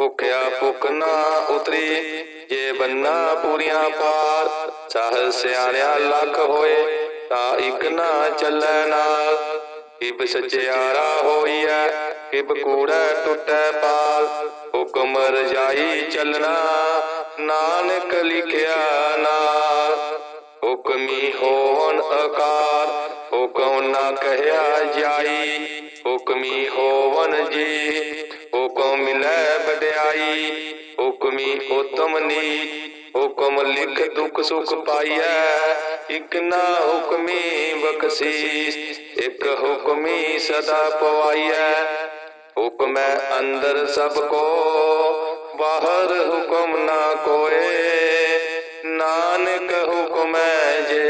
ਭੁਖਿਆ ਭੁਖ ਨਾ ਉਤਰੀ, ਜੇ ਬੰਨਾ ਪੂਰੀਆਂ ਪਾਰ ਸਾਹ ਸਿਆਣਿਆ ਲੱਖ ਹੋਏ, ਤਾਂ ਇਕ ਨਾ ਚੱਲੈ ਨਾਲ। ਕਿਬ ਸਚਿਆਰਾ ਹੋਈਐ, ਕਿਬ ਕੂੜੈ ਟੁੱਟੈ ਪਾਲ। ਹੁਕਮ ਰਜਾਈ ਚੱਲਣਾ, ਨਾਨਕ ਲਿਖਿਆ ਨਾਲ। ਹੁਕਮੀ ਹੋਵਨ ਅਕਾਰ, ਹੁਕਮ ਨਾ ਕਹਿਆ ਜਾਈ। ਹੁਕਮੀ ਹੋਵਨ ਜੀ ਹੁਕਮ ਮਿਲੈ ਵਡਿਆਈ, ਹੁਕਮੀ ਉਤਮ ਨੀ ਹੁਕਮ ਲਿਖ ਦੁਖ ਸੁਖ ਪਾਈਐ। ਇਕ ਨਾ ਹੁਕਮੀ ਬਖਸ਼ੀਸ, ਇਕ ਹੁਕਮੀ ਸਦਾ ਪਵਾਈਐ। ਹੁਕਮੈ ਅੰਦਰ ਸਭ ਕੋ, ਬਾਹਰ ਹੁਕਮ ਨਾ ਕੋਏ। ਨਾਨਕ ਹੁਕਮੈ ਜੇ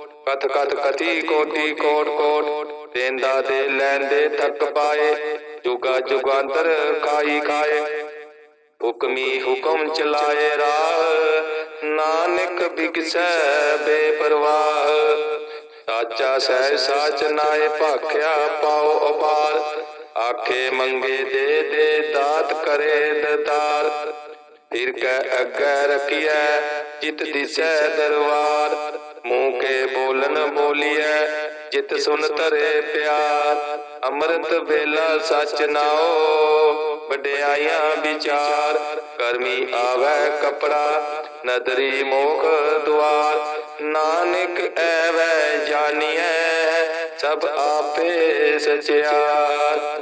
ਕਥ ਕਥ ਕਥੀ ਕੋਟੀ ਕੋਟ ਕੋਟ ਤੇਂਦਾ ਦੇ ਲੈਂਦੇ ਥੱਕ ਪਾਏ, ਜੁਗਾ ਜੁਗਾਂਤਰ ਖਾਈ ਖਾਏ। ਹੁਕਮੀ ਹੁਕਮ ਚਲਾਏ ਰਾਹ, ਨਾਨਕ ਬਿਗਸੈ ਬੇਪਰਵਾਹ। ਸਾਚਾ ਸਹਿ ਸਾਚ ਨਾਏ ਭਾਖਿਆ ਪਾਉ ਅਪਾਰ, ਆਖੇ ਮੰਗੇ ਦੇ ਦੇ ਦਾਤ ਕਰੇ ਦਤਾਰ। ਫਿਰ ਕੈ ਅੱਗੇ ਰਖੀਐ, ਜਿਤ ਦਿਸੈ ਦਰਬਾਰ ਮੂੰਹ ਕੇ ਬੋਲਨ ਬੋਲੀਐ, ਜਿਤ ਸੁਨ ਤਰੇ ਪਿਆਰ। ਅੰਮ੍ਰਿਤ ਵੇਲਾ ਸਚ ਨਾਓ ਵਡਿਆਈਆਂ ਵਿਚਾਰ। ਕਰਮੀ ਆਵੈ ਕਪੜਾ, ਨਦਰੀ ਮੋਖ ਦੁਆਰ। ਨਾਨਕ ਐਵੈ ਜਾਣੀਐ ਸਭ ਆਪੇ ਸਚਿਆਰ।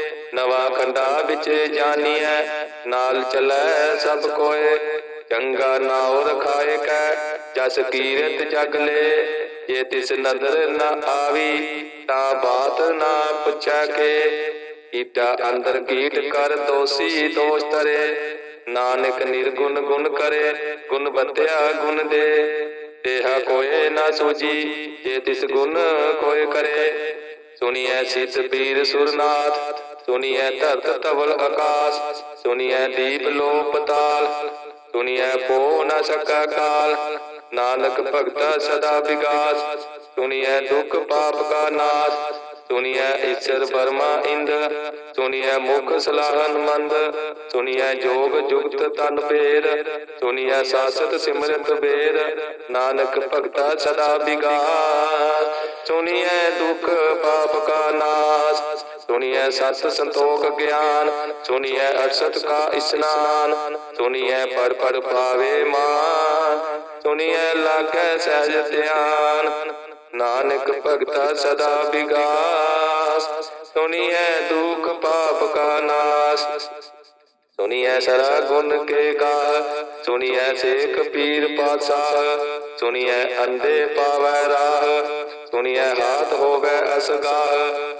ਨਵਾ ਖੰਡਾ ਵਿੱਚ ਜਾਨੀਐ, ਨਾਲ ਚਲੈ ਸਭ ਕੋਏ, ਚੰਗਾ ਨਾਉ ਰਖਾਏ ਕੈ, ਜਸ ਕੀਰਤ ਜਗ ਲੈ, ਜੇ ਤਿਸ ਨਦਰ ਨ ਆਵੀ, ਤਾਂ ਬਾਤ ਨਾ ਪੁੱਛੈ ਕੇ ਕੀਟਾ ਅੰਦਰ ਕੀਟ ਕਰ ਦੋਸੀ ਦੋਸ਼ ਤਰੇ ਨਾਨਕ ਨਿਰਗੁਣ ਗੁਣ ਕਰੇ, ਗੁਣ ਬਤਿਆ ਗੁਣ ਦੇ ਇਹਾ ਕੋਏ ਨਾ ਸੂਜੀ, ਜੇ ਤਿਸ ਗੁਣ ਕੋਏ ਕਰੇ, ਸੁਣੀਐ ਸਿਤ ਪੀਰ ਸੁਰਨਾਥ ਸੁਣੀਐ ਧਰਤ ਧਵਲ ਆਕਾਸ, ਸੁਣੀਐ ਦੀਪ ਲੋ ਪਤਾਲ ਸੁਣੀਐ ਪੋ ਨ ਸਕਾ ਕਾਲ। ਨਾਨਕ ਭਗਤਾ ਸਦਾ ਵਿਗਾਸ, ਸੁਣੀਐ ਦੁਖ ਪਾਪ ਕਾ ਨਾਸ, ਸੁਣੀਐ ਈਸ਼ਰ ਬਰਮਾ ਇੰਦ, ਸੁਣੀਐ ਮੁਖ ਸਲਾਹਨ ਮੰਦ, ਸੁਣੀਐ ਜੋਗ ਜੁਗਤ ਤਨ ਪੇਰ ਸੁਣੀਐ ਸਾਸਤ ਸਿਮਰਤ ਬੇਰ। ਨਾਨਕ ਭਗਤਾ ਸਦਾ ਵਿਗਾਸ, ਸੁਣੀਐ ਦੁਖ ਪਾਪ ਕਾ ਨਾਸ ਸੁਣੀਐ ਸਤ ਸੰਤੋਖ ਗਿਆਨ, ਸੁਣੀਐ ਅਰਸਤ ਕਾ ਇਸਨਾਨ, ਸੁਣੀਐ ਪਰ ਪਰ ਪਾਵੇ ਮਾਨ, ਸੁਣੀਐ ਲਾਗੈ ਸਹਿਜ ਧਿਆਨ, ਨਾਨਕ ਭਗਤਾ ਸਦਾ ਵਿਗਾਸ, ਸੁਣੀਐ ਦੁਖ ਪਾਪ ਕਾ ਨਾਸ, ਸੁਣੀਐ ਸਰਾ ਗੁਣ ਕੇ ਗਾ, ਸੁਣੀਐ ਸੇਖ ਪੀਰ ਪਾਤਸ਼ਾਹ, ਸੁਣੀਐ ਅੰਧੇ ਪਾਵੈ ਰਾਹ, ਸੁਣੀਐ ਹਾਥ ਹੋਵੇ ਅਸਗਾਹ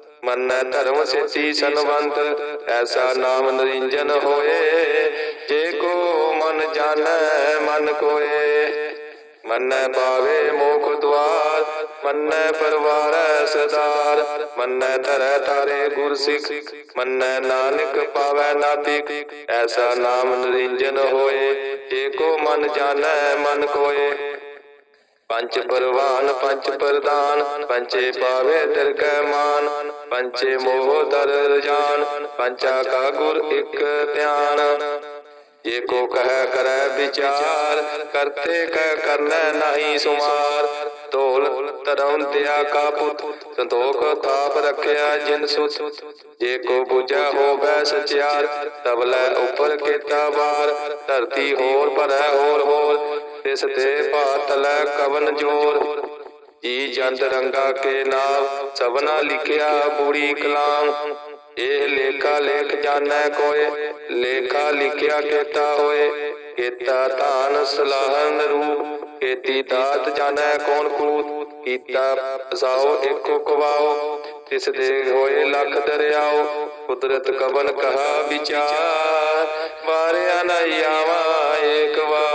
ਮੰਨੈ ਧਰਮ ਸੇਤੀ ਸਨਵੰਤ, ਐਸਾ ਨਾਮ ਨਰਿੰਜਨ ਹੋਏ। ਜੇ ਕੋ ਮਨ ਜਾਣੈ, ਮਨ ਕੋਏ। ਮੰਨੈ ਪਾਵੇ ਮੋਖ ਦੁਆਰ, ਮੰਨੈ ਪਰਵਾਰੈ ਸਦਾਰ ਮੰਨੈ ਧਰੈ ਤਾਰੇ ਗੁਰ ਸਿੱਖ, ਮੰਨੈ ਨਾਨਕ ਪਾਵੈ ਨਾਤਿਕ। ਐਸਾ ਨਾਮ ਨਰਿੰਜਨ ਹੋਏ। ਜੇ ਕੋ ਮਨ ਜਾਣੈ, ਮਨ ਕੋਏ। ਪੰਚ ਪਰਵਾਨ ਪੰਚ ਪ੍ਰਦਾਨ ਪੰਚੇ ਪਾਵੇ ਦਰ ਕੈ ਮਾਨ ਪੰਚੇ ਮੋਹ ਦਰ ਜਾਨ ਪੰਚਾ ਕਾ ਗੁਰ ਇਕ ਧਿਆਨ। ਜੇ ਕੋ ਕਹਿ ਕਰੈ ਵਿਚਾਰ, ਕਰਤੇ ਕਹਿ ਕਰਨਾ ਨਹੀਂ ਸੁਮਾਰ। ਢੋਲ ਧਰਮ ਦਿਆ ਕਾ ਪੁੱਤ, ਸੰਤੋਖ ਤਾਪ ਰਖਿਆ ਜਿਨ ਸੁਤ। ਜੇ ਕੋ ਬੁਝਾ ਹੋਵੇ ਸਚਿਆਰ ਤਬਲੇ ਉਪਰ ਕੀਤਾ ਵਾਰ। ਧਰਤੀ ਹੋਰ ਭਰੈ ਹੋਰ ਹੋਰ ਤਿਸ ਤੇ ਭਾਤਲੈ ਕਵਨ ਜੋਰ ਜੀ ਜੰਤ ਰੰਗਾ ਕੇ ਨਾਮ ਸਭਨਾ ਲਿਖਿਆ ਬੂੜੀ ਕਲਾਮ। ਇਹ ਲੇਖਾ ਲੇਖ ਜਾਣੈ ਕੋਏ, ਲੇਖਾ ਲਿਖਿਆ ਕੀਤਾ ਹੋਏ। ਕੀਤਾ ਧਾਨ ਸਲਾਹਨ ਰੂਪ, ਕੀਤੀ ਦਾਤ ਜਾਣੈ ਕੌਣ ਕੂਤ। ਕੀਤਾ ਸਾਓ ਇੱਕੋ ਕਵਾਓ। ਤਿਸ ਦੇ ਹੋਏ ਲੱਖ ਦਰਿਆਓ, ਕੁਦਰਤ ਕਵਨ ਕਹਾ ਵਿਚਾਰ। ਵਾਰਿਆ ਨ ਆਵਾ ਏਕ ਵਾਰ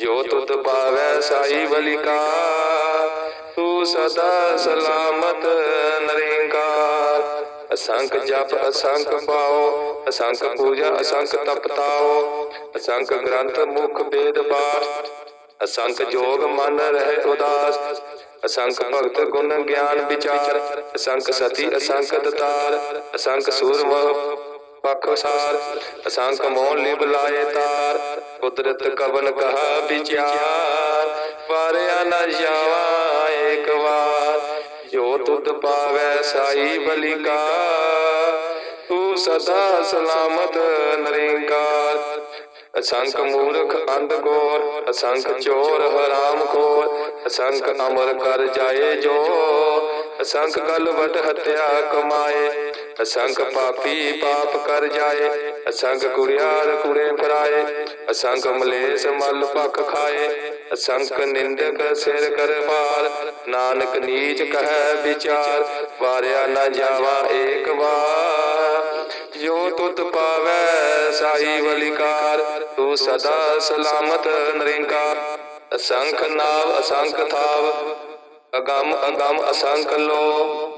ਜੋ ਤੁਧ ਪਾਵੈ ਸਾਈ ਬਲਿਕਾ, ਤੂੰ ਸਦਾ ਸਲਾਮਤ ਨਰਿੰਕਾਰ। ਅਸੰਖ ਜਪ, ਅਸੰਖ ਪਾਓ, ਅਸੰਖ ਪੂਜਾ, ਅਸੰਖ ਤਪਤਾਓ, ਅਸੰਖ ਗ੍ਰੰਥ ਮੁਖ ਵੇਦ ਪਾਠ। ਅਸੰਖ ਜੋਗ ਮਨ ਰਹਿ ਉਦਾਸ, ਅਸੰਖ ਭਗਤ ਗੁਣ ਗਿਆਨ ਵਿਚਾਰ। ਅਸੰਖ ਸਤੀ, ਅਸੰਖ ਦਤਾਰ, ਅਸੰਖ ਸੂਰਮ ਪਖਸਾਰ ਅਸੰਖ ਮੋਹ ਲਿਵ ਲਾਏ ਤਾਰ, ਕੁਦਰਤ ਕਵਨ ਕਹਾ ਵਿਚਾਰ, ਵਾਰਿਆ ਨ ਜਾਵਾ ਏਕ ਵਾਰ, ਜੋ ਤੁਧ ਪਾਵੈ ਸਾਈ ਬਲਿਕਾ ਤੂੰ ਸਦਾ ਸਲਾਮਤ ਨਰਿੰਕਾਰ। ਅਸੰਖ ਮੂਰਖ ਅੰਧ ਗੋਰ, ਅਸੰਖ ਚੋਰ ਹਰਾਮ ਖੋਰ, ਅਸੰਖ ਅਮਰ ਕਰ ਜਾਏ ਜੋ ਅਸੰਖ ਗਲ ਹਤਿਆ ਕਮਾਏ। ਅਸੰਖ ਪਾਪੀ ਪਾਪ ਕਰ ਜਾਏ, ਅਸੰਗ ਕੁੜਿਆਰ ਕੁੜੇ ਫਰਾਏ ਅਸੰਖ ਮਲੇਸ ਮਲ ਭਖ ਖਾਏ ਅਸੰਖ ਨਿੰਦਕ ਸਿਰ ਕਰ ਭਾਰ, ਨਾਨਕ ਨੀਚ ਕਹੈ ਵਿਚਾਰ, ਵਾਰਿਆ ਨਾ ਜਾਵਾ ਏਕ ਵਾਰ। ਜੋ ਤੁਤ ਪਾਵੈ ਸਾਈ ਬਲਿਕਾਰ ਤੂੰ ਸਦਾ ਸਲਾਮਤ ਨਰਿੰਕਾਰ। ਅਸੰਖ ਨਾਵ ਅਸੰਖ ਥਾਵ, ਅਗੰਮ ਅਗੰਮ ਅਸੰਖ ਲੋ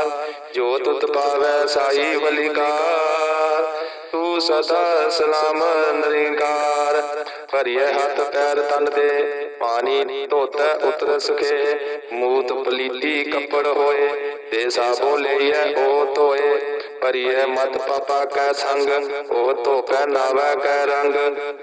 ਜੋ ਤੁਤ ਪਾਵੈ ਸਾਈ ਬਲਿਕਾਰ ਤੂੰ ਸਦਾ ਸਲਾਮ ਨਰਿੰਕਾਰ। ਭਰੀਏ ਹੱਥ ਪੈਰ ਤਨ ਦੇ, ਪਾਣੀ ਧੋਤੈ ਉਤਰ ਸਕੇ ਮੂਤ ਪਲੀਤੀ ਕੱਪੜ ਹੋਏ, ਤੇ ਸਾਬੋ ਲਈਐ ਉਹ ਧੋਏ। ਭਰੀਏ ਮਤ ਪਾਪਾ ਕੈ ਸੰਗ ਉਹ ਧੋਪੈ ਨਾਵੈ ਕੈ ਰੰਗ।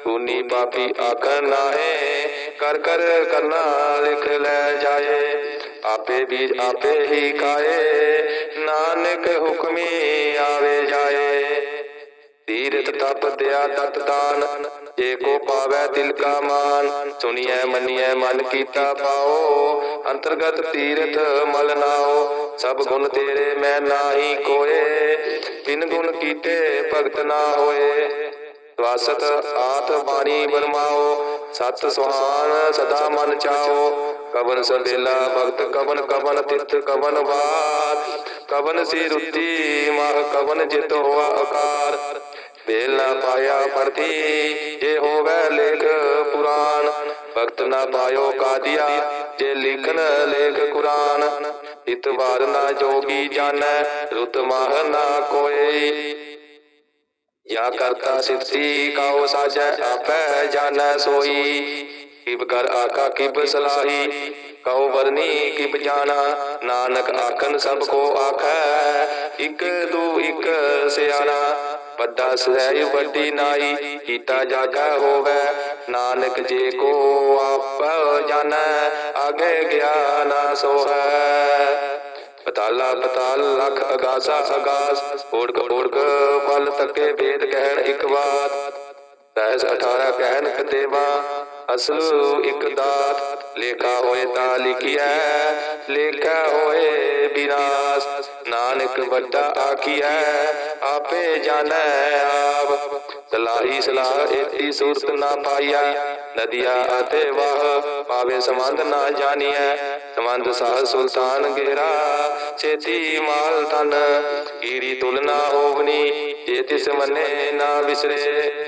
ਤੂਨੀ ਪਾਪੀ ਆਖ ਨਾਹੇ, ਕਰ ਕਰ ਕਰਨਾ ਲਿਖ ਲੈ ਜਾਏ। ਆਪੇ ਬੀਜ ਆਪੇ ਹੀ ਖਾਏ, ਨਾਨਕ ਹੁਕਮੀ ਆਵੇ ਜਾਏ। ਤੀਰਥ ਤਪ ਦਿਆ ਤਤ ਦਾਨ, ਜੇ ਕੋ ਪਾਵੈ ਤਿਲ ਕਾ ਮਾਨ। ਸੁਣੀਐ, ਮੰਨੀਐ, ਮਨ ਕੀਤਾ ਪਾਓ, ਅੰਤਰਗਤ ਤੀਰਥ ਮਲ ਨਾਓ। ਸਭ ਗੁਣ ਤੇਰੇ ਮੈਂ ਨਾਹੀ ਕੋਏ, ਬਿਨ ਗੁਣ ਕੀਤੇ ਭਗਤ ਨਾ ਹੋਏ। ਵਾਸਤ ਆਤ ਬਾਣੀ ਬਰਮਾਓ ਸਤ ਸੁਹਾਨ ਸਦਾ ਮਨ ਚਾਓ। ਕਵਨ ਸੰਬੇਲਾ ਭਗਤ ਕਵਨ ਕਵਨ ਤਿਤ ਕਵਨ ਵਾਤ ਕਵਨ ਸੇ ਰੁਤੀ, ਮਾਹ ਕਵਨ ਜਿਤ ਹੋਆ ਆਕਾਰ ਬੇਲਾ ਪਾਇਆ ਪਰਤੀ ਜੇ ਹੋਵੇ ਲੇਖ ਪੁਰਾਨ ਭਗਤ ਨਾ ਪਾਇਓ ਕਾਦੀਆ, ਜੇ ਲਿਖਨ ਲੇਖ ਕੁਰਾਨ। ਇਤ ਵਾਰ ਨਾ ਜੋਗੀ ਜਾਣੈ, ਰੁਤ ਮਾਹ ਨਾ ਕੋਏ। ਯਾ ਕਰਤਾ ਸਿਫਤੀ, ਕਾਉ ਸਾਜੈ, ਆਪੈ ਜਾਣੈ ਸੋਈ। ਕਿਬ ਕਰ ਆਖਾ ਕਿਬ ਸਲਾਹੀ, ਕਉ ਵਰਨੀ ਕਿਬ ਜਾਣਾ, ਨਾਨਕ ਆਖਨ ਸਭ ਕੋ ਆਖੈ, ਇਕ ਦੂ ਇਕ ਸਿਆਣਾ, ਵੱਡਾ ਸਹਿ ਵੱਡੀ ਨਾਈ, ਕੀਤਾ ਜਾਗਾ ਹੋਵੇ, ਨਾਨਕ ਜੇ ਕੋ ਆਪ ਜਾਣੈ ਅਗੇ ਗਿਆਨ ਸੋਹੈ। ਪਤਾਲਾ, ਪਤਾਲ, ਲਖ ਅਗਾਸਾ, ਅਗਾਸ ਓੜਕ ਓੜਕ ਪਲ ਤੱਕੇ ਵੇਦ ਕਹਿਣ ਇੱਕ ਬਾਤ ਸਹਿਸ 18 ਕਹਿਣ ਕਤੇਵਾ ਅਸਲ ਇੱਕ ਦਾਤ ਲੇਖਾ ਹੋਏ ਤਾਂ ਲਿਖਿਆ ਲੇਖਾ ਹੋਏ ਬਿਨਾਸ ਨਾਨਕ ਵੱਡਾ ਆਖੀਐ ਆਪੇ ਜਾਣੈ ਆਪ। ਸਲਾਹੀ ਸਲਾਹ ਏਤੀ ਸੂਰਤ ਨਾ ਪਾਈਆ, ਨਦੀਆ ਅਤੇ ਵਾਹ ਪਾਵੇ ਸੰਬੰਧ ਨਾ ਜਾਣੀਐ। ਸੰਬੰਧ ਸਾਹ ਸੁਲਤਾਨ ਗੇਰਾ ਛੇਤੀ ਮਾਲ ਤਨ ਕੀੜੀ ਤੁਲਨਾ ਹੋਵਨੀ, ਜੇ ਤਿਸ ਮੰਨੇ ਨਾ ਵਿਸਰੇ।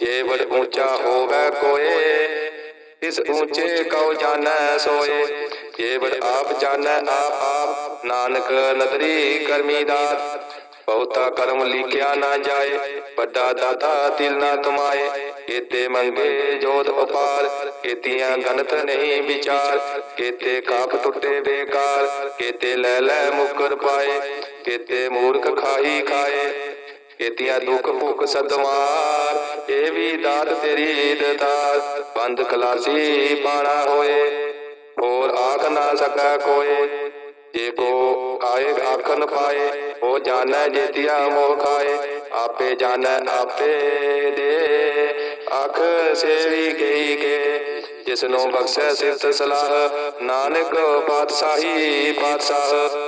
ਜੇ ਵਡ ਉੱਚਾ ਹੋਵੇ ਕੋਏ, ਇਸ ਉੱਚੇ ਕਉ ਜਾਣੈ ਸੋਏ। ਜੇ ਵਡ ਆਪ ਜਾਣੈ ਆਪ ਆਪ ਨਾਨਕ ਨਦਰੀ ਕਰਮੀ ਦਾਤ ਬਹੁਤਾ ਕਰਮ ਲਿਖਿਆ ਨਾ ਜਾਏ, ਵੱਡਾ ਦਾਤਾ ਤਿਲ ਨਾ ਤੁਮਾਏ ਕੀਤੇ ਮੰਗੇ ਜੋਤ ਉਪਾਰ, ਕੀਤੀਆਂ ਗਨਤ ਨਹੀਂ ਵਿਚਾਰ। ਕੀਤੇ ਕਾਪ ਟੁੱਟੇ ਬੇਕਾਰ, ਕੀਤੇ ਲੈ ਲੈ ਮੁਕਰ ਪਾਏ। ਕੀਤੇ ਮੂਰਖ ਖਾਈ ਖਾਏ, ਕੀਤੀਆਂ ਦੁੱਖ ਭੁੱਖ ਸਦਮਾਰ ਇਹ ਵੀ ਦਾਤ ਤੇਰੀ ਦਤਾਰ ਬੰਦ ਖਲਾਸੀ ਬਾਣਾ ਹੋਏ, ਹੋਰ ਆਖ ਨਾ ਸਕੈ ਕੋਏ। ਜੇ ਕੋ ਆਏ ਆਖਨ ਪਾਏ, ਉਹ ਜਾਣੈ ਜੇਤੀਆ ਮੋਹ ਖਾਏ। ਆਪੇ ਜਾਣੈ ਆਪੇ ਦੇ। ਅਖ ਸੇਵੀ ਗਈ ਕੇ ਜਿਸ ਨੂੰ ਬਖਸ਼ੈ ਸਿਫਤ ਸਲਾਹ। ਨਾਨਕ ਪਾਤਸ਼ਾਹੀ ਪਾਤਸ਼ਾਹ।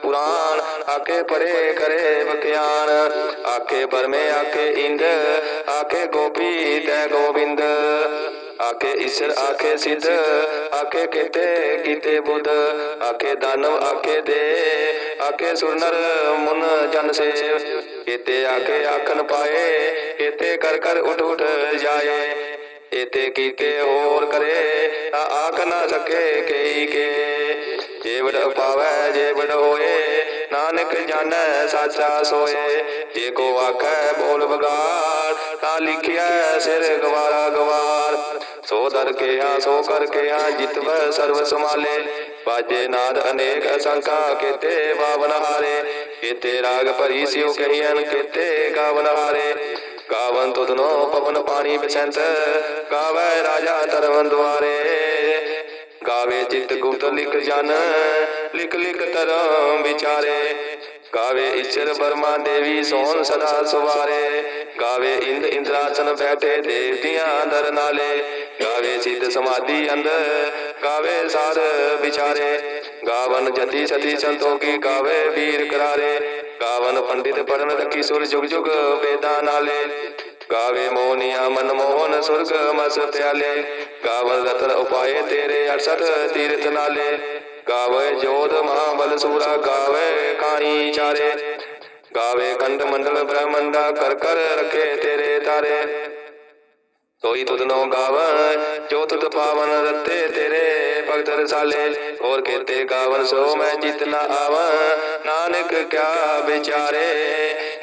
ਪੁਰਾਣ ਆਖੇ ਪੜੇ ਕਰੇ ਬਖਿਆਨ ਆਖੇ ਬਰਮੇ ਆਖੇ ਇੰਦ, ਆਖੇ ਗੋਪੀ ਤੈ ਗੋਬਿੰਦ। ਆਖੇ ਈਸ਼ਰ, ਆਖੇ ਸਿੱਧ, ਆਖੇ ਕੀਤੇ ਕੀਤੇ ਬੁੱਧ। ਆਖੇ ਦਾਨਵ, ਆਖੇ ਦੇ, ਆਖੇ ਸੁਰਨਰ, ਮੁਨ ਜਨ ਸੇਵ ਕੀਤੇ ਆਖੇ ਆਖਨ ਪਾਏ ਕੀਤੇ ਕਰ ਕਰ ਉਠ ਉਠ ਜਾਏ। ਇਤੇ ਕੀਤੇ ਹੋਰ ਕਰੇ, ਤਾਂ ਆਖ ਨਾ ਸਕੇ ਕਈ ਕੇ। ਜੇ ਵਡ ਪਾਵੈ ਜੇ ਵਡ ਹੋਏ ਨਾਨਕ ਜਾਣੈ ਸਾਚਾ ਸੋਏ, ਜੇ ਕੋ ਆਖੈ ਬੋਲ ਬਗਾੜ ਤਾਂ ਲਿਖਿਆ ਸਿਰ ਗਵਾਰਾ ਗਵਾਰ। ਸੋ ਦਰ ਕੇ ਆ ਸੋ ਕਰ ਕੇ ਆ ਜਿਤਵ ਸਰਵ ਸਮਾਲੇ ਬਾਜੇ ਨਾਦ ਅਨੇਕ ਅਸੰਖਾ ਕੀਤੇ ਬਾਵਨ ਹਾਰੇ। ਕੀਤੇ ਰਾਗ ਭਰੀ ਸਿਉ ਕਹੀਨ ਕੀਤੇ ਗਾਵਨ ਹਾਰੇ। ਗਾਵਨ ਤੁਧਨੋ ਪਵਨ ਪਾਣੀ ਬਿਸੰਤ ਗਾਵੇ ਰਾਜਾ ਧਰਮ ਦੁਆਰੇ। ਗਾਵੇ ਚਿਤ ਗੁਪਤ ਲਿਖ ਜਨ ਲਿਖ ਲਿਖ ਧਰਮ ਵਿਚਾਰੇ। ਗਾਵੇ ਈਸ਼ਰ ਬਰਮਾ ਦੇਵੀ ਸੋਹਣ ਸਦਾ ਸੁਵਾਰੇ। ਗਾਵੇ ਇੰਦ ਇੰਦਰਾਸਨ ਬੈਠੇ ਦੇਵਤਿਆਂ ਦਰ ਨਾਲੇ। ਗਾਵੇ ਸਿੱਧ ਸਮਾਧੀ ਅੰਦਰ, ਗਾਵੇ ਸਾਰ ਵਿਚਾਰੇ। ਗਾਵਨ ਜਤੀ ਸਤੀ ਸੰਤੋਖੀ ਗਾਵੇ ਵੀਰ ਕਰਾਰੇ। ਗਾਵਨ ਪੰਡਿਤ ਪੜਨ ਰੱਖੀ ਸੁਰ ਜੁਗ ਜੁਗ ਵੇਦਾਂ ਨਾਲੇ। ਗਾਵੇ ਮੋਹਨੀਆ ਮਨ ਮੋਹਨ ਸੁਰਗ ਮਸ ਪਿਆਲੇ। ਗਾਵਨ ਰਤਨ ਉਪਾਏ ਤੇਰੇ ਅਰਸਤ ਤੀਰਥ ਨਾਲੇ। ਗਾਵੇ ਜੋਧ ਮਹਾਬਲ ਸੂਰਾ, ਗਾਵੇ ਕਾਣੀ ਚਾਰੇ। ਗਾਵੇ ਖੰਡ ਮੰਡਲ ਬ੍ਰਹਮੰਡਾ ਕਰ ਕਰ ਰਖੇ ਤੇਰੇ ਤਾਰੇ। ਸੋਈ ਤੁਧ ਨੋ ਗਾਵਨ ਜੋ ਤੁਧ ਪਾਵਨ ਰਤੇ ਤੇਰੇ ਭਗਤ ਰਸਾਲੇ। ਹੋਰ ਕੇਤੇ ਗਾਵਨ ਸੋ ਮੈਂ ਜਿਤ ਆਵਾਂ, ਨਾਨਕ ਕਿਆ ਵਿਚਾਰੇ।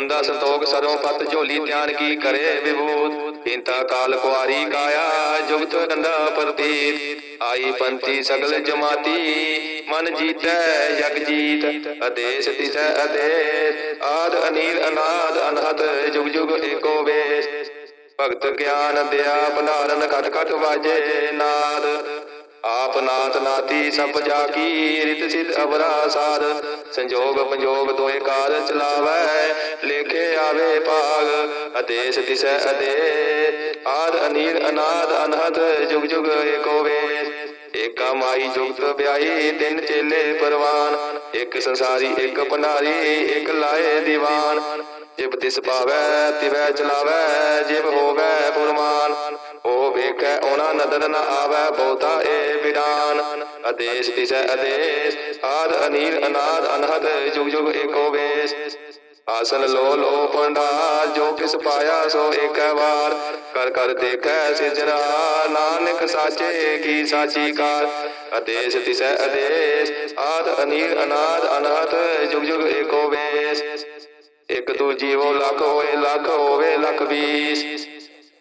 ਮੰਦਾ ਸੰਤੋਖ ਸਰੋਂ ਪਤ ਝੋਲੀ ਧਿਆਨ ਕੀ ਕਰੇ ਵਿਭੂਤ? ਇੰਤਾ ਕਾਲ ਕੁਆਰੀ ਕਾਇਆ, ਜੁਗਤ ਗੰਦਾ ਪ੍ਰਤੀਤ। ਆਈ ਪੰਥੀ ਸਗਲ ਜਮਾਤੀ, ਮਨ ਜੀਤੈ, ਜਗ ਜੀਤ। ਅਦੇਸ ਤਿਸੈ ਅਦੇਸ ਆਦ ਅਨੀਲ ਅਨਾਦ ਅਨਹਤ ਜੁਗ ਜੁਗ ਏਕੋ ਵੇਸ। ਭਗਤ ਗਿਆਨ ਦਿਆ, ਭੰਡਾਰਨ ਖਟ ਖਟ ਵਾਜੇ ਨਾਦ। ਆਪ ਨਾਥ ਨਾਤੀ ਸਭ ਜਾ ਕੀ ਰਿਤ ਸਿਧ ਅਵਰਾ ਸਾਧ ਸੰਜੋਗ ਪੰਜੋਗ ਦੋਏ ਕਾਰ ਚਲਾਵੈ, ਲੇਖੇ ਆਵੇ ਭਾਗ ਅਦੇਸ ਤਿਸੈ ਅਦੇ। ਆਦ ਅਨੀਰ ਅਨਾਦ ਅਨਹਦ, ਜੁਗ ਜੁਗ ਏਕੋ ਵੇਸ ਏਕਾ ਮਾਈ ਜੁਗਤ ਵਿਆਹੀ, ਤਿੰਨ ਚੇਲੇ ਪਰਵਾਨ। ਇੱਕ ਸੰਸਾਰੀ, ਇੱਕ ਭੰਡਾਰੀ, ਇੱਕ ਲਾਏ ਦੀਵਾਨ। ਜਿਬ ਤਿਸ ਪਾਵੈ, ਤਿਵੈ ਚਲਾਵੈ, ਜਿਬ ਹੋਵੈ ਫੁਰਮਾਨ ਵੇਖੈ, ਉਹਨਾਂ ਨਦਰ ਨ ਆਵੈ ਬਹੁਤਾ ਏ ਵਿਡਾਨ ਆਦੇਸ਼ ਤਿਸੈ ਆਦੇਸ਼ ਆਦ ਅਨੀਲ, ਅਨਾਦ, ਅਨਹਦ ਜੁਗ ਜੁਗ ਏਕੋ ਵੇਸ। ਆਸਨ ਲੋ ਲੋ ਪੰਡਾ ਜੋ ਕਿਸ ਪਾਇਆ ਸੋ ਏਕੈ ਵਾਰ। ਕਰ ਕਰ ਦੇਖੈ ਸਿਜਰਾ ਨਾਨਕ ਸਾਚੇ ਕੀ ਸਾਚੀ ਕਾਰ। ਆਦੇਸ਼ ਤਿਸੈ ਆਦੇਸ਼ ਆਦ ਅਨੀਲ, ਅਨਾਦ, ਅਨਹਦ ਜੁਗ ਜੁਗ ਏਕੋ ਵੇਸ। ਇੱਕ ਦੂ ਜੀਵੋ ਲੱਖ ਹੋਏ, ਲੱਖ ਹੋਵੇ, ਲੱਖ ਵੀਸ।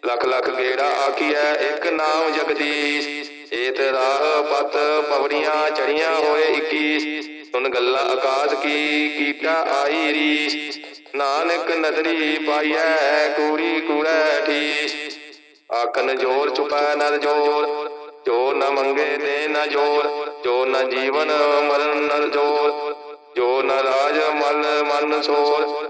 ਲੱਖ ਲਖ ਗੇੜਾ ਆਖੀਐ, ਇੱਕ ਨਾਮ ਜਗਦੀਸ਼। ਏਤ ਰਾਹ ਪਤ ਪਵੜੀਆਂ ਚੜੀਆਂ ਹੋਏ 21 ਸੁਨ ਗੱਲਾਂ ਆਕਾਸ਼ ਕੀ ਕੀਟਾ ਆਈ ਰੀਸ। ਨਾਨਕ ਨਦਰੀ ਪਾਈਐ, ਕੂੜੀ ਕੂੜੈ ਠੀਸ। ਆਖਨ ਜੋਰ ਚੁਪੈ ਨਰ ਜੋਰ, ਜੋ ਨ ਮੰਗੇ ਦੇ ਨ ਜੋਰ, ਜੋ ਨ ਜੀਵਨ ਮਰਨ ਨਰ ਜੋਰ, ਜੋ ਨ ਰਾਜ ਮਨ ਮਨ ਸੋਰ।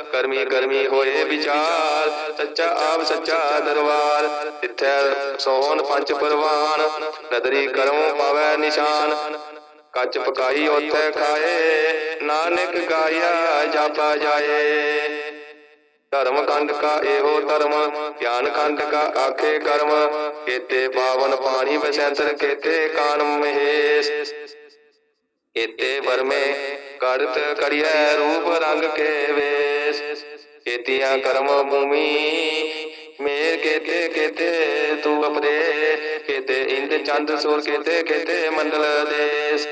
ਕਰਮੀ ਕਰਮੀ ਹੋਏ ਵਿਚਾਰ, ਸੱਚਾ ਆਪ ਸੱਚਾ ਦਰਬਾਰ, ਤਿੱਥੈ ਸੋਹਣ ਪੰਜ ਪਰਵਾਨ, ਨਦਰੀ ਕਰਮ ਪਾਵੈ ਨਿਸ਼ਾਨ। ਕੱਚ ਪਕਾਈ ਉਥੇ ਖਾਏ, ਨਾਨਕ ਗਾਇਆ ਜਾਪਾ ਜਾਏ। ਧਰਮ ਖੰਡ ਕਾ ਇਹੋ ਧਰਮ, ਗਿਆਨ ਖੰਡ ਕਾ ਆਖੇ ਕਰਮ, ਕੇਤੇ ਪਾਵਨ ਪਾਣੀ ਵਸੈਂਤਰ ਕੇਤੇ ਕਾਨ ਮਹੇਸ਼। ਕੇਤੇ ਵਰਮੇ ਕਰਤ ਕਰਿਐ ਰੂਪ ਰੰਗ ਕੇ ਵੇ ਕੇਤੀਆਂ ਕਰਮ ਭੂਮੀ, ਮੇਰ ਕੇਤੇ ਕੇਤੇ ਤੂੰ ਅਪਦੇ, ਕੇਤੇ ਇੰਦ ਚੰਦ ਸੂਰ, ਕੇਤੇ ਕੇਤੇ ਮੰਡਲ ਦੇਸ,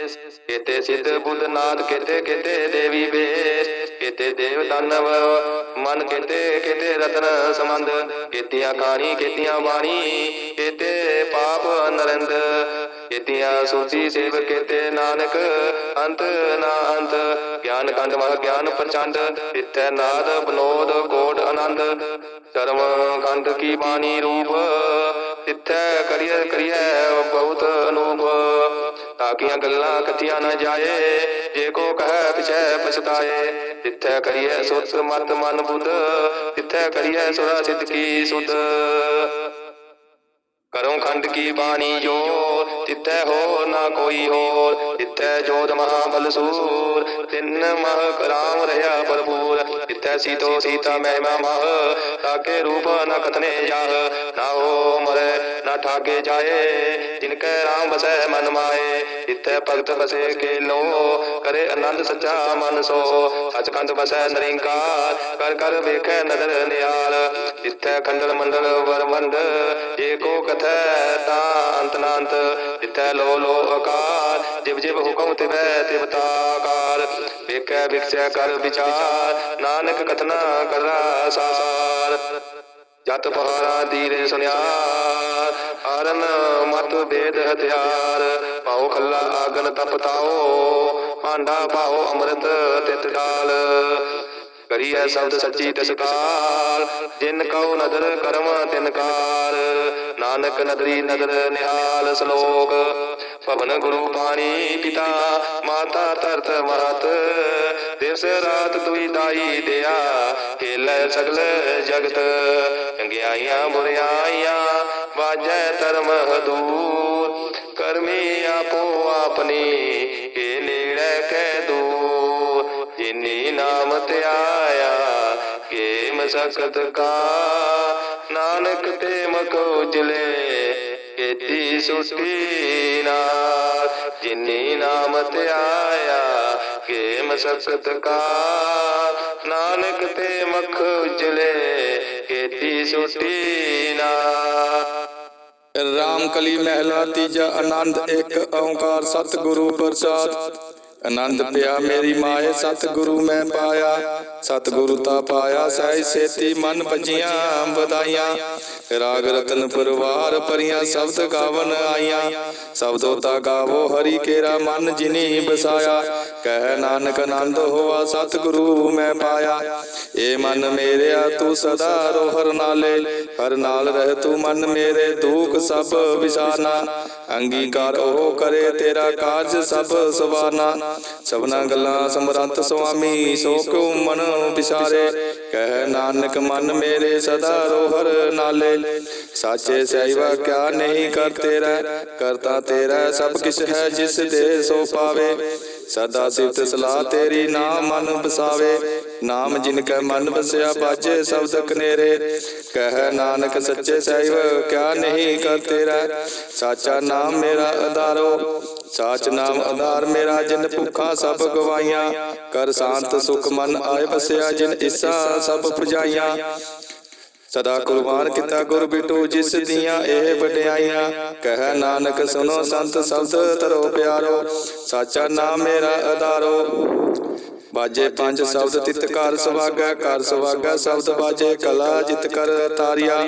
ਕੇਤੇ ਸਿੱਧ ਬੁੱਧ ਨਾਥ ਕੇਤੇ ਕੇਤੇ ਦੇਵੀ ਬੇਸ ਕੇਤੇ ਦੇਵ ਦਾਨਵ ਮਨ, ਕੇਤੇ ਕੇਤੇ ਰਤਨ ਸਮੰਦ ਕੇਤੀਆਂ ਕਾਣੀ, ਕੇਤੀਆਂ ਬਾਣੀ, ਕੇਤੇ ਪਾਪ ਨਰੰਦ ਕੇਤੀਆਂ ਸੂਚੀ ਸੇਵ ਕੇਤੇ ਨਾਨਕ, ਅੰਤ ਨਾ ਅੰਤ। ਗਿਆਨ ਖੰਡ ਮਹ ਗਿਆਨ ਪ੍ਰਚੰਡ, ਇਥੈ ਨਾਦ ਬਨੋਦ ਕੋਟ ਆਨੰਦ। ਧਰਮ ਖੰਡ ਕੀ ਬਾਣੀ ਰੂਪ ਇਥੈ ਕਰੀਏ ਕਰੀਏ ਬਹੁਤ ਅਨੂਪ। ਤਾਕੀਆਂ ਗੱਲਾਂ ਕਥੀਆਂ ਨਾ ਜਾਏ, ਜੇ ਕੋ ਕਹੈ ਪਿਛੈ ਪਛਤਾਏ। ਤਿੱਥੈ ਕਰੀਏ ਸੁਤ ਮਤ ਮਨ ਬੁੱਧ, ਤਿੱਥੈ ਕਰੀਏ ਸੁਰਾ ਸਿੱਧ ਕੀ ਸੁਧ। ਕਰੋ ਖੰਡ ਕੀ ਬਾਣੀ ਜੋ ਤਿੱਥੈ ਹੋ ਨਾ ਕੋਈ ਹੋਰ। ਤਿੱਥੈ ਜੋਤ ਮਹਾ ਬਲਸੂਰ ਤਿੰਨ ਮਹ ਰਾਮ ਰਹਾ ਭਰਪੂਰ। ਤਿੱਥੈ ਸੀਤੋ ਸੀਤਾ ਮਹਿਮਾ ਮਹ। ਤਾਕੇ ਰੂਪ ਨ ਕਥਨੇ ਜਾਹ। ਨਾ ਹੋ ਮਰੇ, ਨਾ ਠਾਗੇ ਜਾਏ। ਜਿਨ ਕੈ ਰਾਮ ਬਸੈ ਮਨ ਮਾਏ। ਤਿੱਥੈ ਭਗਤ ਬਸੇ ਕੇ ਲੋ ਕਰੇ ਆਨੰਦ ਸੱਚਾ ਮਨ ਸੋ। ਸਚਖੰਡ ਬਸੈ ਨਰਿੰਕਾਰ। ਕਰ ਕਰ ਵੇਖੈ ਨਦਰ ਨਿਆਲ ਤਿੱਥੈ ਖੰਡਲ ਮੰਡਲ ਵਰਮੰਡ ਏ ਕੋ ਕਥ ਕਥੈ ਤਾ ਜਿਥੈ ਲੋ ਲੋ ਅਕਾਰ ਜਿਵ ਜਿਵ ਹੁਕਮ ਤਿਵੈ ਤਿਵ ਤਾਕਾਰ। ਵੇਖੈ ਵਿਖਸੈ ਕਰ ਵਿਚਾਰ, ਨਾਨਕ ਕਥਨਾ ਕਰਨਾ ਸਾਰ ਜਤ ਪਹਾਰਾ ਦੀਰੇ ਸੁਨਿਆਰ, ਹਰਨ ਮਤ ਬੇਦ ਹਥਿਆਰ। ਪਾਉ ਖੱਲਾ ਆਗਨ ਤਪਤਾਓ ਹਾਂਡਾ ਪਾਉ ਅੰਮ੍ਰਿਤ ਤਿਤ ਡਾਲ ਕਰੀਐ ਸ਼ਬਦ ਸੱਚੀ ਤਸਕਾਲ ਜਿਨ ਕਉ ਨਦਰ ਕਰਮ ਤਿਨ ਕਾਰ ਨਾਨਕ ਨਦਰੀ ਨਦਰ ਨਿਹਾਲ ਸ਼ਲੋਕ। ਭਵਨ ਗੁਰੂ ਪਾਣੀ ਪਿਤਾ ਮਾਤਾ ਧਰਤ ਮਹਤ ਦਿਵਸ ਰਾਤ ਦੁਈ ਦਾਈ ਦਿਆ ਖੇਲੇ ਸਗਲ ਜਗਤ। ਚੰਗਿਆਈਆਂ ਬੁਰਿਆਈਆਂ ਵਾਜੈ ਧਰਮ ਹਦੂਰ। ਕਰਮੀ ਆਪੋ ਆਪਣੀ ਇਹ ਨੇੜੇ ਕਹਿ ਦੂਰ। ਨਾਮ ਧਿਆਇਆ ਕੇ ਮਸਕਤ ਕਾ। ਨਾਨਕ ਤੇ ਮਕ ਉਜਲੇ ਕੀਤੀ ਸੁਸਤੀ ਨਾਲ ਜਿਨੀ ਨਾਮ ਧਿਆਇਆ ਕੇ ਮਸਕਤ ਕਾ। ਨਾਨਕ ਤੇ ਮਖ ਉਜਲੇ ਕੀਤੀ ਸੁਸਤੀ ਨਾਲ ਰਾਮ ਕਲੀ ਮਹਿਲਾ ਤੀਜਾ ਆਨੰਦ ਇੱਕ ਓੰਕਾਰ ਸਤਿਗੁਰੂ ਪ੍ਰਸਾਦ। ਆਨੰਦ ਪਿਆ ਮੇਰੀ ਮਾਏ ਸਤਿਗੁਰੂ ਮੈਂ ਪਾਇਆ। ਸਤਿਗੁਰੂ ਤਾ ਪਾਇਆ ਸਹਿ ਸੇਤੀ ਮਨ ਭਜੀਆਂ ਵਧਾਈਆਂ। ਰਾਗ ਰਤਨ ਪਰਵਾਰ ਪਰੀਆਂ ਸ਼ਬਦ ਗਾਵਨ ਆਈਆਂ। ਸ਼ਬਦੋ ਤਾ ਗਾਵੋ ਹਰੀ ਕੇਰਾ ਮਨ ਜਿਨੀ ਬਸਾਇਆ। ਕਹਿ ਨਾਨਕ ਆਨੰਦ ਹੋਆ ਸਤਿਗੁਰੂ ਮੈਂ ਪਾਇਆ। ਏ ਮਨ ਮੇਰਿਆ ਤੂੰ ਸਦਾ ਰੋ ਹਰ ਨਾਲੇ। ਹਰ ਨਾਲ ਰਹਿ ਤੂੰ ਮਨ ਮੇਰੇ ਦੁਖ ਸਭ ਵਿਸਾਰਨਾ ਅੰਗੀਕਾਰ ਉਹ ਕਰੇ ਤੇਰਾ ਕਾਰਜ ਸਭ ਸਵਾਰਨਾ ਸਭਨਾ ਗੱਲਾਂ ਸਮਰੰਤ ਸੁਆਮੀ ਸੋ ਕਿਉ ਮਨ ਵਿਸਾਰੇ ਕਹਿ ਨਾਨਕ ਮਨ ਮੇਰੇ ਸਦਾ ਰੋਹਰ ਨਾਲੇ। ਸਾਚੇ ਸਹਿਵਾ ਕਿਆ ਨਹੀਂ ਕਰ ਤੇਰਾ ਕਰਤਾ ਤੇਰਾ ਸਭ ਕਿਛ ਹੈ ਜਿਸ ਦੇ ਸੋ ਪਾਵੇ। ਸਦਾ ਸਿਫਤ ਸਲਾਹ ਤੇਰੀ ਨਾਮ ਮਨ ਬਸਾਵੇ ਨਾਮ ਜਿਨ ਕੈ ਮਨ ਵਸਿਆ ਬਾਜੇ ਸ਼ਬਦ ਕਨੇਰੇ ਕਹਿ ਨਾਨਕ ਸੱਚੇ ਸਹਿਬ ਕਿਆ ਨਹੀਂ ਕਰ ਤੇਰਾ ਸਾਚਾ ਨਾਮ ਮੇਰਾ ਆਧਾਰੋ ਸਾਚ ਨਾਮ ਆਧਾਰ ਮੇਰਾ, ਜਿਨ ਭੁੱਖਾ ਸਭ ਗਵਾਈਆਂ। ਕਰ ਸ਼ਾਂਤ ਸੁਖ ਮਨ ਆਏ ਵਸਿਆ, ਜਿਨ ਇਸਾ ਸਭ ਪੁਜਾਈਆਂ। ਸਦਾ ਕੁਰਬਾਨ ਕੀਤਾ ਗੁਰ ਬਿਟੂ, ਜਿਸ ਦੀਆਂ ਇਹ ਵਡਿਆਈਆਂ। ਕਹਿ ਨਾਨਕ ਸੁਨੋ ਸੰਤ ਸ਼ਬਦ ਤਰੋ ਪਿਆਰੋ। ਸਾਚਾ ਨਾਮ ਮੇਰਾ ਆਧਾਰੋ। ਬਾਜੇ ਪੰਜ ਸ਼ਬਦ ਤਿਤ ਕਰ ਸੁਭਾਗਾ ਕਰ ਸੁਭਾਗਾ ਸ਼ਬਦ ਬਾਜੇ ਕਲਾ ਜਿਤ ਕਰ ਤਾਰਿਆ।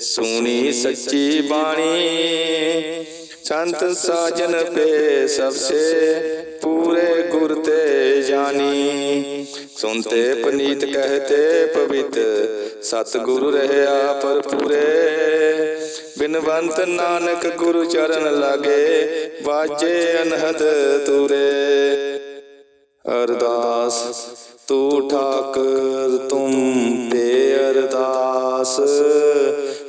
ਸੁਣੀ ਸੱਚੀ ਬਾਣੀ। ਸੰਤ ਸਾਜਨ ਪੇ ਸਭ ਸੇ ਪੂਰੇ ਗੁਰ ਤੇ ਜਾਨੀ। ਸੁਨਤੇ ਪਨੀਤ ਕਹਤੇ ਪਵਿੱਤ ਸਤ ਗੁਰੂ ਰਹਿਆ ਪਰ ਪੂਰੇ ਬਿਨਵੰਤ ਨਾਨਕ ਗੁਰੂ ਚਰਨ ਲਾਗੇ ਬਾਜੇ ਅਨਹਦ ਤੂਰੇ। ਅਰਦਾਸ, ਤੂੰ ਠਾਕਰ, ਤੁਮ ਤੇ ਅਰਦਾਸ।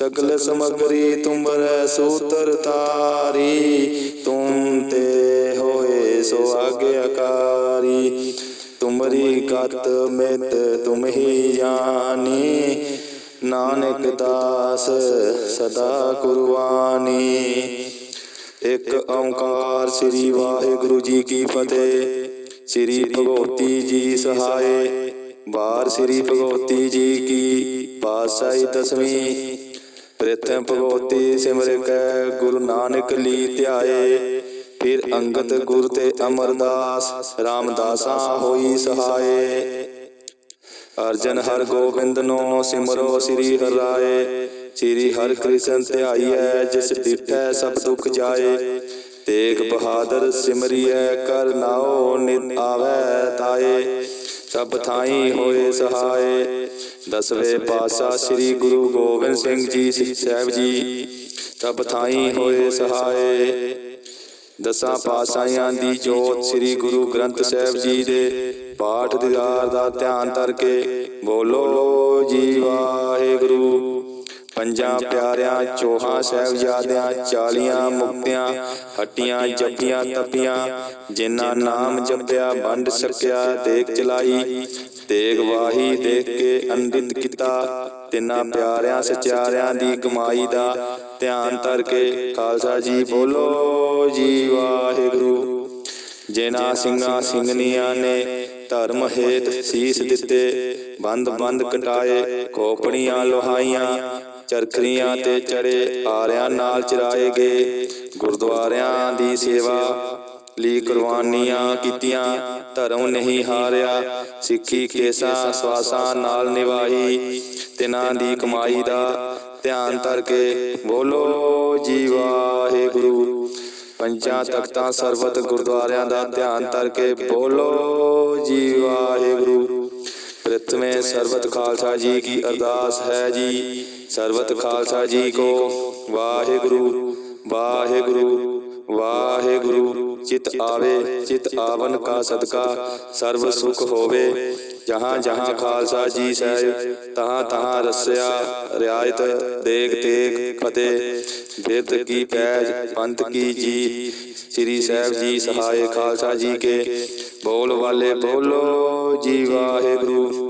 ਸਗਲ ਸਮਗਰੀ ਤੁਮਰੇ ਸੂਤਰ ਤਾਰੀ ਤੁਮ ਤੇ ਹੋਏ ਸੋ ਆਗਿਆਕਾਰੀ ਤੁਮਰੀ ਕਤ ਮਿਤ ਤੁਮ ਹੀ ਜਾਣੀ ਨਾਨਕ ਦਾਸ ਸਦਾ ਕੁਰਬਾਨੀ ਇੱਕ ਓੰਕਾਰ ਸ੍ਰੀ ਵਾਹਿਗੁਰੂ ਜੀ ਕੀ ਫਤਿਹ ਸ੍ਰੀ ਭਗਵਤੀ ਜੀ ਸਹਾਏ ਬਾਰ ਸ੍ਰੀ ਭਗਵਤੀ ਜੀ ਕੀ ਪਾਸਾਈ ਦਸਵੀਂ ਪ੍ਰਥਮ ਭਗਵਤੀ ਸਿਮਰ ਕੈ, ਗੁਰੂ ਨਾਨਕ ਲੀ ਧਿਆਏ। ਫਿਰ ਅੰਗਦ ਗੁਰ ਤੇ ਅਮਰਦਾਸ, ਰਾਮਦਾਸਾ ਹੋਈ ਸਹਾਏ। ਅਰਜਨ ਹਰ ਗੋਬਿੰਦ ਨੋ ਸਿਮਰੋ ਸ੍ਰੀ ਹਰਿ ਰਾਏ ਸ੍ਰੀ ਹਰਿ ਕ੍ਰਿਸ਼ਨ ਧਿਆਈਐ, ਜਿਸ ਡਿਠੈ ਸਭ ਦੁਖ ਜਾਏ। ਤੇਗ ਬਹਾਦਰ ਸਿਮਰਿਐ, ਕਰ ਨਾਉ ਨਿਤ ਆਵੈ ਤਾਏ। ਸਭ ਥਾਈ ਹੋਏ ਸਹਾਏ। ਦਸਵੇਂ ਪਾਤਸ਼ਾਹ ਸ੍ਰੀ ਗੁਰੂ ਗੋਬਿੰਦ ਸਿੰਘ ਜੀ ਸਾਹਿਬ ਜੀ। ਸਭ ਥਾਈ ਹੋਏ ਸਹਾਏ। ਦਸਾਂ ਪਾਤਸ਼ਾਹਾਂ ਦੀ ਜੋਤ ਸ੍ਰੀ ਗੁਰੂ ਗ੍ਰੰਥ ਸਾਹਿਬ ਜੀ ਦੇ ਪਾਠ ਦੀਦਾਰ ਦਾ ਧਿਆਨ ਕਰਕੇ ਬੋਲੋ ਜੀ ਵਾਹਿਗੁਰੂ। ਪੰਜਾਂ ਪਿਆਰਿਆਂ ਚੋਹਾਂ ਸਾਹਿਬਜ਼ਾਦਿਆਂ ਚਾਲੀਆਂ ਮੁਕਤਿਆਂ ਹੱਟੀਆਂ ਜੱਪੀਆਂ ਤਪੀਆਂ ਜਿਨ੍ਹਾਂ ਨਾਮ ਜਪਿਆ ਵੰਡ ਸਕਿਆ ਦੇਖ ਚਲਾਈ। ਤੇਗ ਵਾਹੀ ਦੇਖ ਕੇ ਅੰਡਿਤ ਕੀਤਾ, ਤਿੰਨਾਂ ਪਿਆਰਿਆਂ ਸਚਿਆਰਿਆਂ ਦੀ ਕਮਾਈ ਦਾ ਧਿਆਨ ਧਰ ਕੇ ਖਾਲਸਾ ਜੀ ਬੋਲੋ ਜੀ ਵਾਹਿਗੁਰੂ। ਜਿਨ੍ਹਾਂ ਸਿੰਘਾਂ ਸਿੰਘਨੀਆਂ ਨੇ ਧਰਮ ਹੇਤ ਸੀਸ ਦਿੱਤੇ, ਬੰਦ ਬੰਦ ਕਟਾਏ ਖੋਪੜੀਆਂ ਲੋਹਾਈਆਂ, ਚਰਖਰੀਆਂ ਤੇ ਚੜੇ ਆਰਿਆਂ ਨਾਲ ਚਰਾਏ ਗਏ, ਗੁਰਦੁਆਰਿਆਂ ਦੀ ਸੇਵਾ ਲਈ ਕੁਰਬਾਨੀਆਂ ਕੀਤੀਆਂ ਧਰਮ ਨਹੀਂ ਹਾਰਿਆ ਸਿੱਖੀ ਕੇਸਾਂ ਸਵਾਸਾਂ ਨਾਲ ਨਿਭਾਈ। ਤਿਨਾਂ ਦੀ ਕਮਾਈ ਦਾ ਧਿਆਨ ਧਰ ਕੇ ਬੋਲੋ ਜੀ ਵਾਹਿਗੁਰੂ। ਪੰਜਾਂ ਤਖਤਾਂ ਸਰਬਤ ਗੁਰਦੁਆਰਿਆਂ ਦਾ ਧਿਆਨ ਧਰ ਕੇ ਬੋਲੋ ਜੀ ਵਾਹਿਗੁਰੂ। ਪ੍ਰਥਮੇ ਸਰਬਤ ਖਾਲਸਾ ਜੀ ਕੀ ਅਰਦਾਸ ਹੈ ਜੀ। ਸਰਬਤ ਖਾਲਸਾ ਜੀ ਕੋ ਵਾਹਿਗੁਰੂ ਵਾਹਿਗੁਰੂ ਵਾਹਿਗੁਰੂ। ਚਿਤ ਆਵੇ, ਚਿਤ ਆਵਨ ਕਾ ਸਦਕਾ, ਸਰਬ ਸੁਖ ਹੋਵੇ। ਜਹਾਂ ਜਹਾਂ ਖਾਲਸਾ ਜੀ ਸਾਹਿਬ, ਤਹਾਂ ਤਹਾਂ ਰਸਿਆ, ਰਿਆਇਤ ਦੇਖ ਤੇਗ ਫਤਿਹ। ਬਿਰਧ ਕੀ ਪੈਜ, ਪੰਥ ਕੀ ਜੀ, ਸ੍ਰੀ ਸਾਹਿਬ ਜੀ ਸਹਾਏ ਖਾਲਸਾ ਜੀ ਕੇ। ਬੋਲ ਵਾਲੇ ਬੋਲੋ ਜੀ ਵਾਹਿਗੁਰੂ।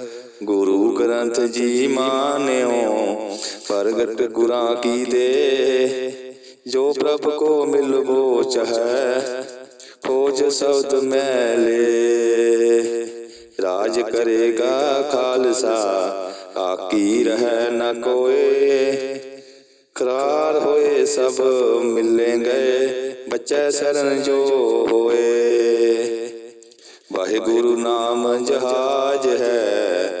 ਗੁਰੂ ਗ੍ਰੰਥ ਜੀ ਮਾਨਿਓ, ਪ੍ਰਗਟ ਗੁਰਾਂ ਕੀ ਦੇ। ਜੋ ਪ੍ਰਭ ਕੋ ਮਿਲਵੋ ਚਹੈ ਖੋਜ ਸ਼ਬਦ ਮੈਲੇ ਰਾਜ ਕਰੇਗਾ ਖਾਲਸਾ, ਆਕੀ ਰਹਿ ਨ ਕੋਏ। ਕਰਾਰ ਹੋਏ ਸਭ ਮਿਲੇ ਗਏ ਬੱਚੇ ਸ਼ਰਨ ਜੋ ਹੋਏ। ਵਾਹਿਗੁਰੂ ਨਾਮ ਜਹਾਜ ਹੈ